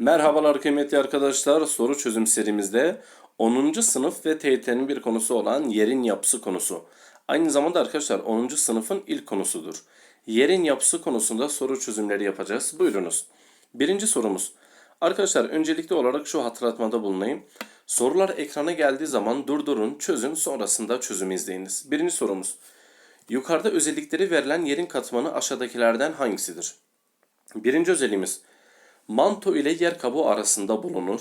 Merhabalar kıymetli arkadaşlar. Soru çözüm serimizde 10. sınıf ve TYT'nin bir konusu olan yerin yapısı konusu. Aynı zamanda arkadaşlar 10. sınıfın ilk konusudur. Yerin yapısı konusunda soru çözümleri yapacağız. Buyurunuz. Birinci sorumuz. Arkadaşlar öncelikli olarak şu hatırlatmada bulunayım. Sorular ekrana geldiği zaman durdurun, çözün, sonrasında çözümü izleyiniz. Birinci sorumuz. Yukarıda özellikleri verilen yerin katmanı aşağıdakilerden hangisidir? Birinci özelliğimiz manto ile yer kabuğu arasında bulunur.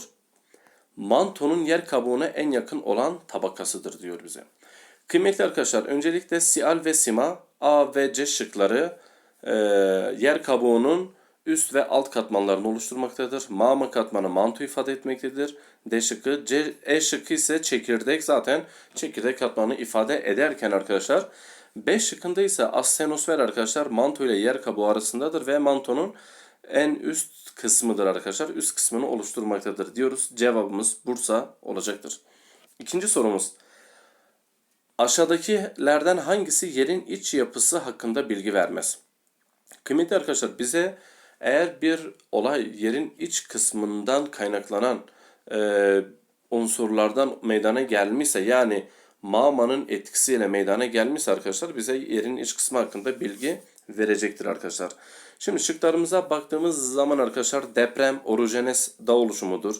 Mantonun yer kabuğuna en yakın olan tabakasıdır diyor bize. Kıymetli arkadaşlar öncelikle sial ve sima A ve C şıkları e, yer kabuğunun üst ve alt katmanlarını oluşturmaktadır. Mama katmanı manto ifade etmektedir. D şıkkı, C, E şıkkı ise çekirdek zaten çekirdek katmanı ifade ederken arkadaşlar B şıkkında ise astenosfer arkadaşlar manto ile yer kabuğu arasındadır ve mantonun en üst kısmıdır arkadaşlar. Üst kısmını oluşturmaktadır diyoruz. Cevabımız Bursa olacaktır. İkinci sorumuz. Aşağıdakilerden hangisi yerin iç yapısı hakkında bilgi vermez? Kıymetli arkadaşlar bize eğer bir olay yerin iç kısmından kaynaklanan e, unsurlardan meydana gelmişse yani mağmanın etkisiyle meydana gelmişse arkadaşlar bize yerin iç kısmı hakkında bilgi verecektir arkadaşlar. Şimdi şıklarımıza baktığımız zaman arkadaşlar deprem orojenes dağ oluşumudur.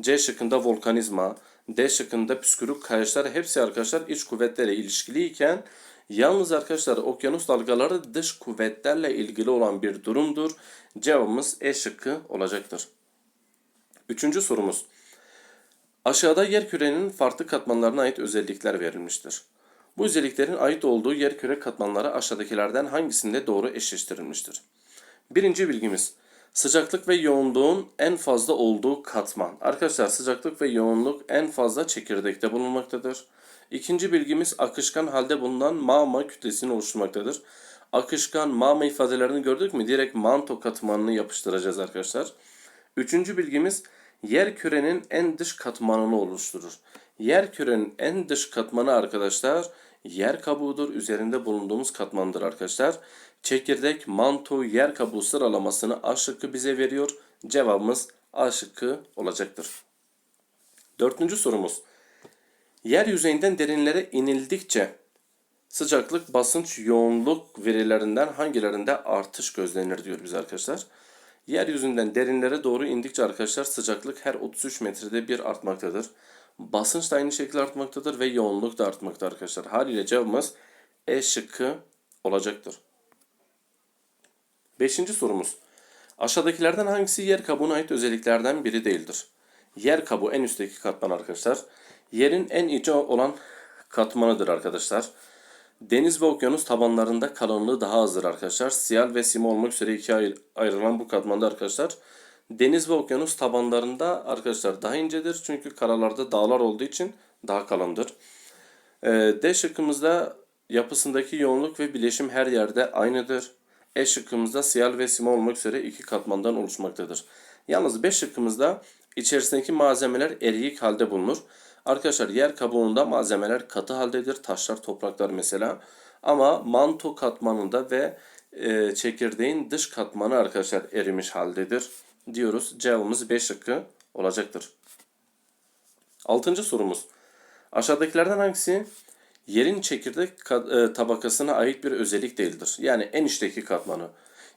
C şıkkında volkanizma, D şıkkında püskürük kayaçlar hepsi arkadaşlar iç kuvvetlerle ilişkiliyken yalnız arkadaşlar okyanus dalgaları dış kuvvetlerle ilgili olan bir durumdur. Cevabımız E şıkkı olacaktır. Üçüncü sorumuz. Aşağıda yer kürenin farklı katmanlarına ait özellikler verilmiştir. Bu özelliklerin ait olduğu yer küre katmanları aşağıdakilerden hangisinde doğru eşleştirilmiştir? Birinci bilgimiz sıcaklık ve yoğunluğun en fazla olduğu katman. Arkadaşlar sıcaklık ve yoğunluk en fazla çekirdekte bulunmaktadır. İkinci bilgimiz akışkan halde bulunan mağma kütlesini oluşturmaktadır. Akışkan mağma ifadelerini gördük mü direkt manto katmanını yapıştıracağız arkadaşlar. Üçüncü bilgimiz yer kürenin en dış katmanını oluşturur. Yer kürenin en dış katmanı arkadaşlar yer kabuğudur. Üzerinde bulunduğumuz katmandır arkadaşlar. Çekirdek, manto, yer kabuğu sıralamasını A şıkkı bize veriyor. Cevabımız A şıkkı olacaktır. Dördüncü sorumuz. Yer yüzeyinden derinlere inildikçe sıcaklık, basınç, yoğunluk verilerinden hangilerinde artış gözlenir diyor biz arkadaşlar. Yeryüzünden derinlere doğru indikçe arkadaşlar sıcaklık her 33 metrede bir artmaktadır. Basınç da aynı şekilde artmaktadır ve yoğunluk da artmaktadır arkadaşlar. Haliyle cevabımız E şıkkı olacaktır. Beşinci sorumuz. Aşağıdakilerden hangisi yer kabuğuna ait özelliklerden biri değildir? Yer kabuğu en üstteki katman arkadaşlar. Yerin en içe olan katmanıdır arkadaşlar. Deniz ve okyanus tabanlarında kalınlığı daha azdır arkadaşlar. Siyal ve sima olmak üzere ikiye ayrılan bu katmanda arkadaşlar. Deniz ve okyanus tabanlarında arkadaşlar daha incedir. Çünkü karalarda dağlar olduğu için daha kalındır. Ee, D şıkkımızda yapısındaki yoğunluk ve bileşim her yerde aynıdır. E şıkkımızda siyal ve sima olmak üzere iki katmandan oluşmaktadır. Yalnız B şıkkımızda içerisindeki malzemeler eriyik halde bulunur. Arkadaşlar yer kabuğunda malzemeler katı haldedir. Taşlar, topraklar mesela. Ama manto katmanında ve e, çekirdeğin dış katmanı arkadaşlar erimiş haldedir. Diyoruz. Cevabımız B şıkkı olacaktır. Altıncı sorumuz. Aşağıdakilerden hangisi yerin çekirdek e, tabakasına ait bir özellik değildir? Yani en içteki katmanı.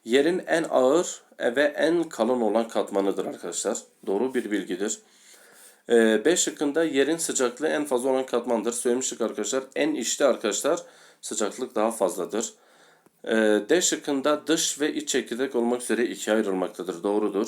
Yerin en ağır ve en kalın olan katmanıdır arkadaşlar. Doğru bir bilgidir. E, B şıkkında yerin sıcaklığı en fazla olan katmandır. Söylemiştik arkadaşlar. En içte arkadaşlar sıcaklık daha fazladır. E, D şıkkında dış ve iç çekirdek olmak üzere ikiye ayrılmaktadır. Doğrudur.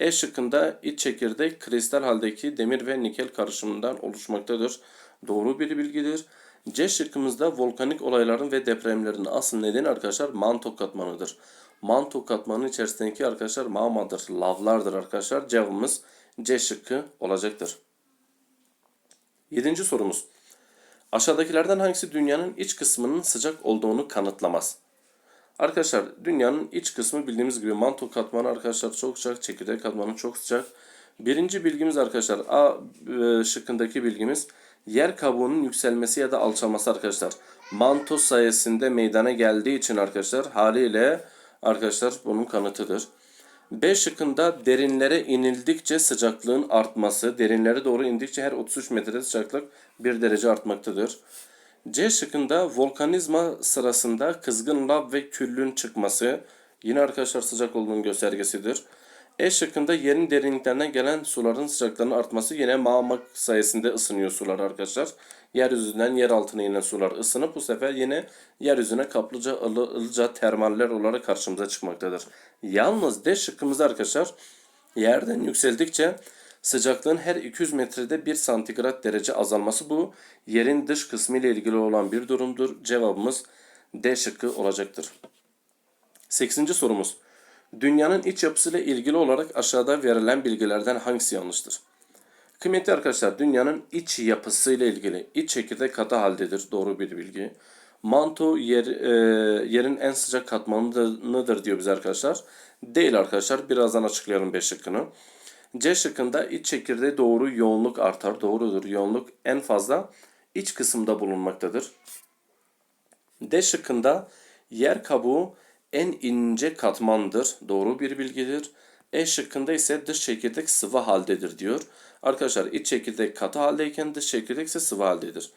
E şıkkında iç çekirdek kristal haldeki demir ve nikel karışımından oluşmaktadır. Doğru bir bilgidir. C şıkkımızda volkanik olayların ve depremlerin asıl nedeni arkadaşlar manto katmanıdır. Manto katmanı içerisindeki arkadaşlar mağmadır, lavlardır arkadaşlar. Cevabımız C şıkkı olacaktır. Yedinci sorumuz. Aşağıdakilerden hangisi dünyanın iç kısmının sıcak olduğunu kanıtlamaz? Arkadaşlar dünyanın iç kısmı bildiğimiz gibi manto katmanı arkadaşlar çok sıcak, çekirdek katmanı çok sıcak. Birinci bilgimiz arkadaşlar A e, şıkkındaki bilgimiz yer kabuğunun yükselmesi ya da alçalması arkadaşlar. Manto sayesinde meydana geldiği için arkadaşlar haliyle arkadaşlar bunun kanıtıdır. B şıkkında derinlere inildikçe sıcaklığın artması, derinlere doğru indikçe her 33 metrede sıcaklık 1 derece artmaktadır. C şıkkında volkanizma sırasında kızgın lav ve küllün çıkması yine arkadaşlar sıcak olduğunun göstergesidir. E şıkkında yerin derinliklerinden gelen suların sıcaklığının artması yine mağma sayesinde ısınıyor sular arkadaşlar. Yeryüzünden yer altına inen sular ısınıp bu sefer yine yeryüzüne kaplıca ılı, ılıca termaller olarak karşımıza çıkmaktadır. Yalnız D şıkkımızda arkadaşlar yerden yükseldikçe sıcaklığın her 200 metrede 1 santigrat derece azalması bu yerin dış kısmı ile ilgili olan bir durumdur. Cevabımız D şıkkı olacaktır. 8. sorumuz. Dünyanın iç yapısıyla ilgili olarak aşağıda verilen bilgilerden hangisi yanlıştır? Kıymetli arkadaşlar, dünyanın iç yapısıyla ilgili iç çekirdek katı haldedir. Doğru bir bilgi. Manto yer, e, yerin en sıcak katmanıdır diyor bize arkadaşlar. Değil arkadaşlar. Birazdan açıklayalım B şıkkını. C şıkkında iç çekirdeğe doğru yoğunluk artar. Doğrudur. Yoğunluk en fazla iç kısımda bulunmaktadır. D şıkkında yer kabuğu en ince katmandır. Doğru bir bilgidir. E şıkkında ise dış çekirdek sıvı haldedir diyor. Arkadaşlar iç çekirdek katı haldeyken dış çekirdek ise sıvı haldedir.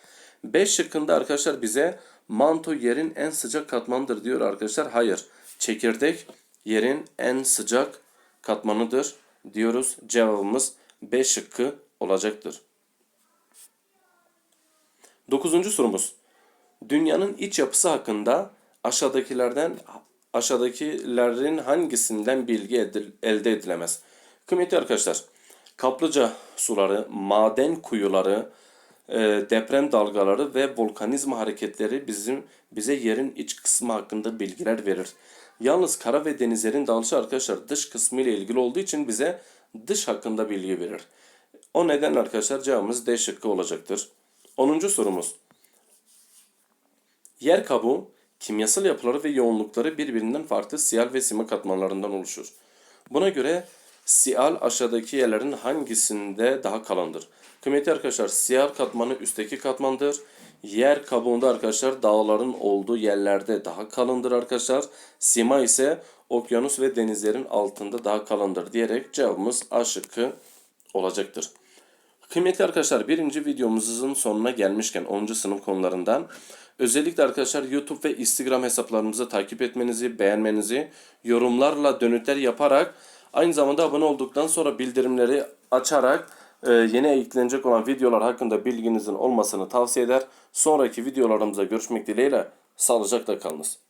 B şıkkında arkadaşlar bize manto yerin en sıcak katmanıdır diyor arkadaşlar. Hayır. Çekirdek yerin en sıcak katmanıdır diyoruz. Cevabımız B şıkkı olacaktır. Dokuzuncu sorumuz. Dünyanın iç yapısı hakkında aşağıdakilerden aşağıdakilerin hangisinden bilgi edil- elde edilemez? Kıymetli arkadaşlar, kaplıca suları, maden kuyuları, e, deprem dalgaları ve volkanizma hareketleri bizim bize yerin iç kısmı hakkında bilgiler verir. Yalnız kara ve denizlerin dalışı arkadaşlar dış kısmı ile ilgili olduğu için bize dış hakkında bilgi verir. O nedenle arkadaşlar cevabımız D şıkkı olacaktır. 10. sorumuz. Yer kabuğu kimyasal yapıları ve yoğunlukları birbirinden farklı siyal ve sima katmanlarından oluşur. Buna göre siyal aşağıdaki yerlerin hangisinde daha kalındır? Kıymetli arkadaşlar siyal katmanı üstteki katmandır. Yer kabuğunda arkadaşlar dağların olduğu yerlerde daha kalındır arkadaşlar. Sima ise okyanus ve denizlerin altında daha kalındır diyerek cevabımız A şıkkı olacaktır. Kıymetli arkadaşlar birinci videomuzun sonuna gelmişken 10. sınıf konularından özellikle arkadaşlar YouTube ve Instagram hesaplarımızı takip etmenizi, beğenmenizi, yorumlarla dönütler yaparak aynı zamanda abone olduktan sonra bildirimleri açarak yeni eklenecek olan videolar hakkında bilginizin olmasını tavsiye eder. Sonraki videolarımızda görüşmek dileğiyle sağlıcakla kalınız.